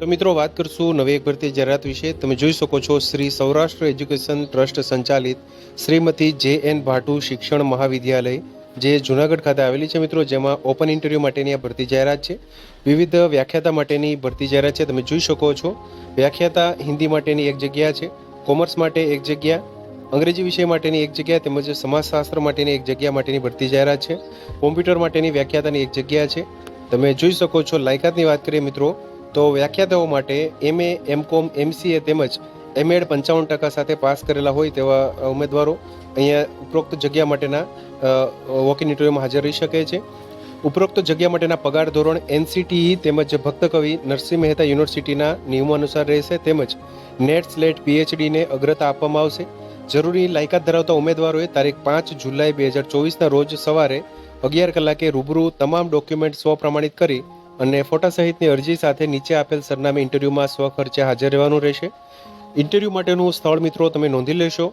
તો મિત્રો, વાત કરશું નવી એક ભરતી જાહેરાત વિશે. તમે જોઈ શકો છો, શ્રી સૌરાષ્ટ્ર એજ્યુકેશન ટ્રસ્ટ સંચાલિત શ્રીમતી જે એન ભાટુ શિક્ષણ મહાવિદ્યાલય, જે જુનાગઢ ખાતે આવેલી છે મિત્રો. જેમાં ઓપન ઇન્ટરવ્યૂ માટેની આ ભરતી જાહેરાત છે. વિવિધ વ્યાખ્યાતા માટેની ભરતી જાહેરાત છે. તમે જોઈ શકો છો, વ્યાખ્યાતા હિન્દી માટેની એક જગ્યા છે, કોમર્સ માટે એક જગ્યા, અંગ્રેજી વિષય માટેની એક જગ્યા, તેમજ સમાજશાસ્ત્ર માટેની એક જગ્યા માટેની ભરતી જાહેરાત છે. કોમ્પ્યુટર માટેની વ્યાખ્યાતાની એક જગ્યા છે. તમે જોઈ શકો છો, લાયકાતની વાત કરીએ મિત્રો તો વ્યાખ્યાતાઓ માટે એમએ એમકોમ એમસીએ તેમજ એમએડ પંચાવન ટકા સાથે પાસ કરેલા હોય તેવા ઉમેદવારો અહીંયા ઉપરોક્ત જગ્યા માટેના વોકિંગ ઇન્ટરવ્યુમાં હાજર રહી શકે છે. ઉપરોક્ત જગ્યા માટેના પગાર ધોરણ એનસીટીઈ તેમજ ભક્ત કવિ નરસિંહ મહેતા યુનિવર્સિટીના નિયમો અનુસાર રહેશે તેમજ નેટ સ્લેટ પીએચડીને અગ્રતા આપવામાં આવશે. જરૂરી લાયકાત ધરાવતા ઉમેદવારોએ તારીખ પાંચ જુલાઈ બે હજાર ચોવીસના રોજ સવારે અગિયાર કલાકે રૂબરૂ તમામ ડોક્યુમેન્ટ સ્વપ્રમાણિત કરી અને ફોટા સહિતની અરજી સાથે નીચે આપેલ સરનામે ઇન્ટરવ્યૂમાં સ્વખર્ચે હાજર રહેવાનું રહેશે. ઇન્ટરવ્યૂ માટેનું સ્થળ મિત્રો તમે નોંધી લેશો.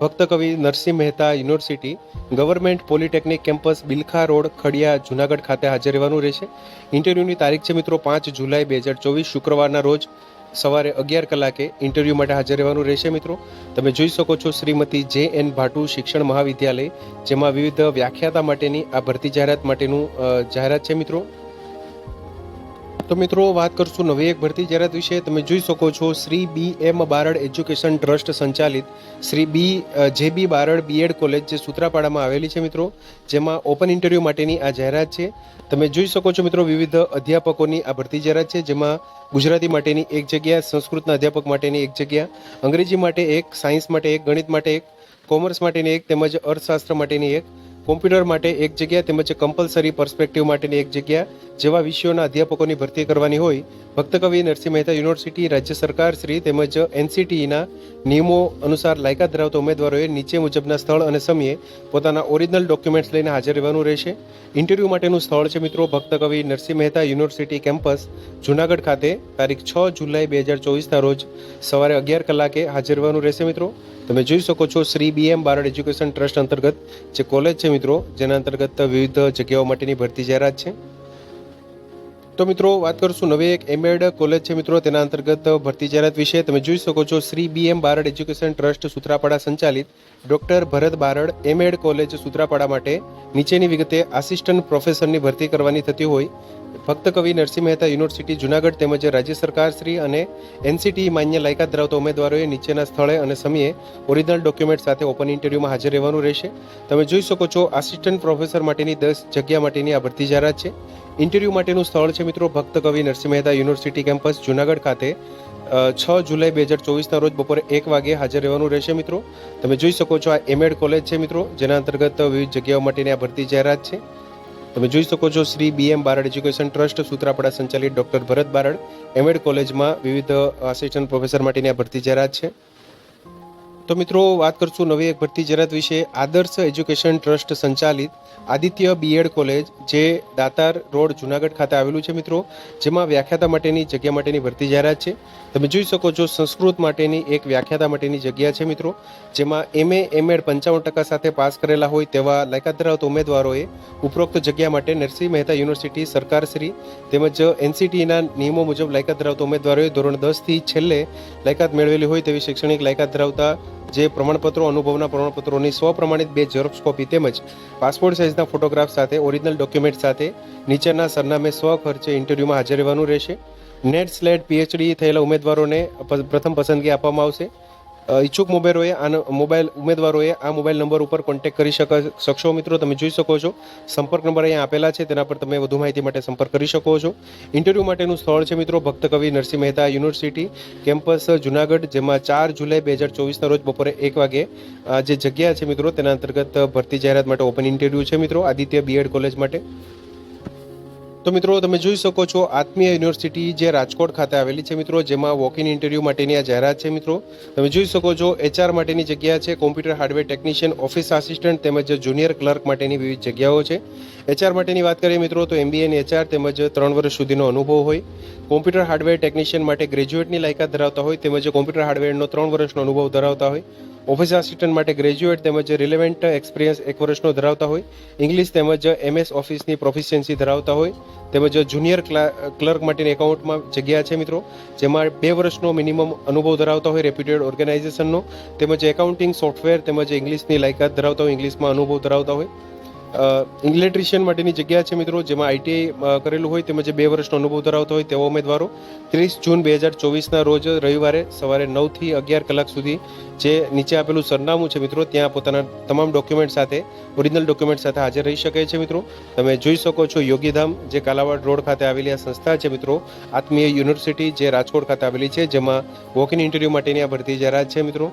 ભક્ત કવિ Narsinh Mehta university, government polytechnic campus, Bilkha road, Khadia, Junagadh ખાતે હાજર રહેવાનું રહેશે. ઇન્ટરવ્યૂની તારીખ છે મિત્રો પાંચ જુલાઈ બે હજાર ચોવીસ, શુક્રવારના રોજ સવારે અગિયાર કલાકે ઇન્ટરવ્યૂ માટે હાજર રહેવાનું રહેશે મિત્રો. તમે જોઈ શકો છો શ્રીમતી જે એન ભાટુ શિક્ષણ મહાવિદ્યાલય, જેમાં વિવિધ વ્યાખ્યાતા માટેની આ ભરતી જાહેરાત માટેનું જાહેરાત છે મિત્રો. તો મિત્રો, વાત કરશું નવી એક ભરતી. જાહેરાત વિશે તમે જોઈ શકો છો, Shri B M Barad education trust સંચાલિત. શ્રી બી જે બી બારડ બીએડ કોલેજ જે સૂત્રાપાડામાં આવેલી છે મિત્રો, જેમાં ઓપન ઇન્ટરવ્યૂ માટેની આ જાહેરાત છે. તમે જોઈ શકો છો મિત્રો, વિવિધ અધ્યાપકોની આ ભરતી જાહેરાત છે, જેમાં ગુજરાતી માટેની એક જગ્યા, સંસ્કૃતના અધ્યાપક માટેની એક જગ્યા, અંગ્રેજી માટે એક, સાયન્સ માટે એક, ગણિત માટે એક, કોમર્સ માટેની એક, તેમજ અર્થશાસ્ત્ર માટેની એક કોમ્પ્યુટર માટે એક જગ્યા તેમજ કમ્પલસરી પર્સપેક્ટિવ માટેની એક જગ્યા જેવા વિષયોના અધ્યાપકોની ભરતી કરવાની હોય, ભક્તકવિ નરસિંહ મહેતા યુનિવર્સિટી, રાજ્ય સરકાર શ્રી તેમજ એનસીટીઈના નિયમો અનુસાર લાયકાત ધરાવતા ઉમેદવારોએ નીચે મુજબના સ્થળ અને સમયે પોતાના ઓરિજિનલ ડોક્યુમેન્ટ્સ લઈને હાજર રહેવાનું રહેશે. ઇન્ટરવ્યૂ માટેનું સ્થળ છે મિત્રો ભક્ત કવિ નરસિંહ મહેતા યુનિવર્સિટી કેમ્પસ, જુનાગઢ ખાતે, તારીખ છ જુલાઈ બે હજાર ચોવીસના રોજ સવારે અગિયાર કલાકે હાજર રહેવાનું રહેશે મિત્રો. તમે જોઈ શકો છો Shri B M Barad education trust અંતર્ગત જે કોલેજ છે મિત્રો, જેના અંતર્ગત વિવિધ જગ્યાઓ માટેની ભરતી જાહેરાત છે. તો મિત્રો, વાત કરશું નવી એક એમએડ કોલેજ છે મિત્રો, તેના અંતર્ગત ભરતી જાહેરાત વિશે. તમે જોઈ શકો છો, Shri BM Barad education trust Sutrapada સંચાલિત. Doctor Bharat Barad MEd college Sutrapada માટે નીચેની વિગતે આસિસ્ટન્ટ પ્રોફેસરની ભરતી કરવાની થતી હોય. ભક્ત કવિ નરસિંહ મહેતા યુનિવર્સિટી, જુનાગઢ તેમજ રાજ્ય સરકાર શ્રી અને એનસીટી માન્ય લાયકાત ધરાવતા ઉમેદવારોએ નીચેના સ્થળે અને સમયે ઓરિજિનલ ડોક્યુમેન્ટ સાથે ઓપન ઇન્ટરવ્યુમાં હાજર રહેવાનું રહેશે. તમે જોઈ શકો છો આસિસ્ટન્ટ પ્રોફેસર માટેની દસ જગ્યા માટેની આ ભરતી જાહેરાત છે. ઇન્ટરવ્યૂ માટેનું સ્થળ છે મિત્રો ભક્ત કવિ નરસિંહ મહેતા યુનિવર્સિટી કેમ્પસ, જુનાગઢ ખાતે. છ જુલાઈ બે હજાર ચોવીસના રોજ બપોરે એક વાગે હાજર રહેવાનું રહેશે મિત્રો. તમે જોઈ શકો છો આ એમએડ કોલેજ છે મિત્રો, જેના અંતર્ગત વિવિધ જગ્યાઓ માટેની આ ભરતી જાહેરાત છે. તમે જોઈ શકો છો Shri B M Barad education trust, Sutrapada સંચાલિત ડોક્ટર ભરત બારડ. એમએડ કોલેજમાં વિવિધ આસિસ્ટન્ટ પ્રોફેસર માટેની આ ભરતી જાહેરાત છે. તો મિત્રો, વાત કરશું નવી એક ભરતી જાહેરાત વિશે. આદર્શ એજ્યુકેશન ટ્રસ્ટ સંચાલિત આદિત્ય બીએડ કોલેજ, જે દાતાર રોડ, જુનાગઢ ખાતે આવેલું છે મિત્રો. જેમાં વ્યાખ્યાતા માટેની જગ્યા માટેની ભરતી જાહેરાત છે. તમે જોઈ શકો છો, સંસ્કૃત માટેની એક વ્યાખ્યાતા માટેની જગ્યા છે મિત્રો. જેમાં એમએ એમએડ પંચાવન ટકા સાથે પાસ કરેલા હોય તેવા લાયકાત ધરાવતા ઉમેદવારોએ ઉપરોક્ત જગ્યા માટે નરસિંહ મહેતા યુનિવર્સિટી સરકારશ્રી તેમજ એનસીટીના નિયમો મુજબ લાયકાત ધરાવતા ઉમેદવારોએ ધોરણ દસથી છેલ્લે લાયકાત મેળવેલી હોય તેવી શૈક્ષણિક લાયકાત ધરાવતા જે પ્રમાણપત્રો, અનુભવના પ્રમાણપત્રોની સ્વપ્રમાણિત બે ઝેરોક્ષ કોપી તેમજ પાસપોર્ટ સાઇઝના ફોટોગ્રાફ સાથે, ઓરિજિનલ ડોક્યુમેન્ટ સાથે, નીચેના સરનામે સ્વ ખર્ચે ઇન્ટરવ્યૂમાં હાજર રહેવાનું રહેશે. નેટ સ્લેટ પીએચડી થયેલા ઉમેદવારોને પ્રથમ પસંદગી આપવામાં આવશે. ઈચ્છુક મોબેરોએ આનો મોબાઈલ ઉમેદવારોએ આ મોબાઈલ નંબર ઉપર કોન્ટેક્ટ કરી શક, શકશો મિત્રો તમે જોઈ શકો છો. સંપર્ક નંબર અહીંયા આપેલા છે, તેના પર તમે વધુ માહિતી માટે સંપર્ક કરી શકો છો. ઇન્ટરવ્યૂ માટેનું સ્થળ છે મિત્રો ભક્ત કવિ નરસિંહ મહેતા યુનિવર્સિટી કેમ્પસ જુનાગઢ, જેમાં ચાર જુલાઈ બે હજાર ચોવીસના રોજ બપોરે એક વાગે આ જે જગ્યા છે મિત્રો તેના અંતર્ગત ભરતી જાહેરાત માટે ઓપન ઇન્ટરવ્યૂ છે મિત્રો. આદિત્ય બીએડ કોલેજ માટે. તો મિત્રો, તમે જોઈ શકો છો, આત્મીય યુનિવર્સિટી જે રાજકોટ ખાતે આવેલી છે મિત્રો, જેમાં વોક ઇન ઇન્ટરવ્યૂ માટેની આ જાહેરાત છે મિત્રો. તમે જોઈ શકો છો એચઆર માટેની જગ્યા છે computer hardware technician office assistant તેમજ જુનિયર ક્લર્ક માટેની વિવિધ જગ્યાઓ છે. એચઆર માટેની વાત કરીએ મિત્રો, તો એમબીએ અને એચઆર તેમજ ત્રણ વર્ષ સુધીનો અનુભવ હોય. કોમ્પ્યુટર હાર્ડવેર ટેકનિશિયન માટે ગ્રેજ્યુએટની લાયકાત ધરાવતા હોય તેમજ કોમ્પ્યુટર હાર્ડવેરનો ત્રણ વર્ષનો અનુભવ ધરાવતા હોય. ઓફિસ આસિસ્ટન્ટ માટે ગ્રેજ્યુએટ તેમજ રિલેવન્ટ એક્સપિરિયન્સ એક વર્ષનો ધરાવતા હોય. ઇંગ્લિશ તેમજ એમએસ ઓફિસની પ્રોફિશિયન્સી ધરાવતા હોય. તેમજ જુનિયર ક્લર્ક માટેની એકાઉન્ટમાં જગ્યા છે મિત્રો, જેમાં બે વર્ષનો મિનિમમ અનુભવ ધરાવતા હોય રેપ્યુટેડ ઓર્ગેનાઇઝેશનનો તેમજ એકાઉન્ટિંગ સોફ્ટવેર તેમજ ઇંગ્લિશની લાયકાત ધરાવતા હોય ઇંગ્લિશમાં અનુભવ ધરાવતા હોય. ઇલેક્ટ્રિશિયન માટેની જગ્યા છે મિત્રો, જેમાં આઈટીઆઈ કરેલું હોય તેમજ બે વર્ષનો અનુભવ ધરાવતો હોય તેવા ઉમેદવારો. ત્રીસ જૂન બે હજાર ચોવીસના રોજ રવિવારે સવારે નવથી અગિયાર કલાક સુધી જે નીચે આપેલું સરનામું છે મિત્રો, ત્યાં પોતાના તમામ ડોક્યુમેન્ટ સાથે, ઓરિજિનલ ડોક્યુમેન્ટ સાથે હાજર રહી શકે છે મિત્રો. તમે જોઈ શકો છો યોગીધામ, જે કાલાવાડ રોડ ખાતે આવેલી આ સંસ્થા છે મિત્રો. આત્મીય યુનિવર્સિટી, જે રાજકોટ ખાતે આવેલી છે, જેમાં વોક ઇન ઇન્ટરવ્યૂ માટેની આ ભરતી જાહેરાત છે મિત્રો.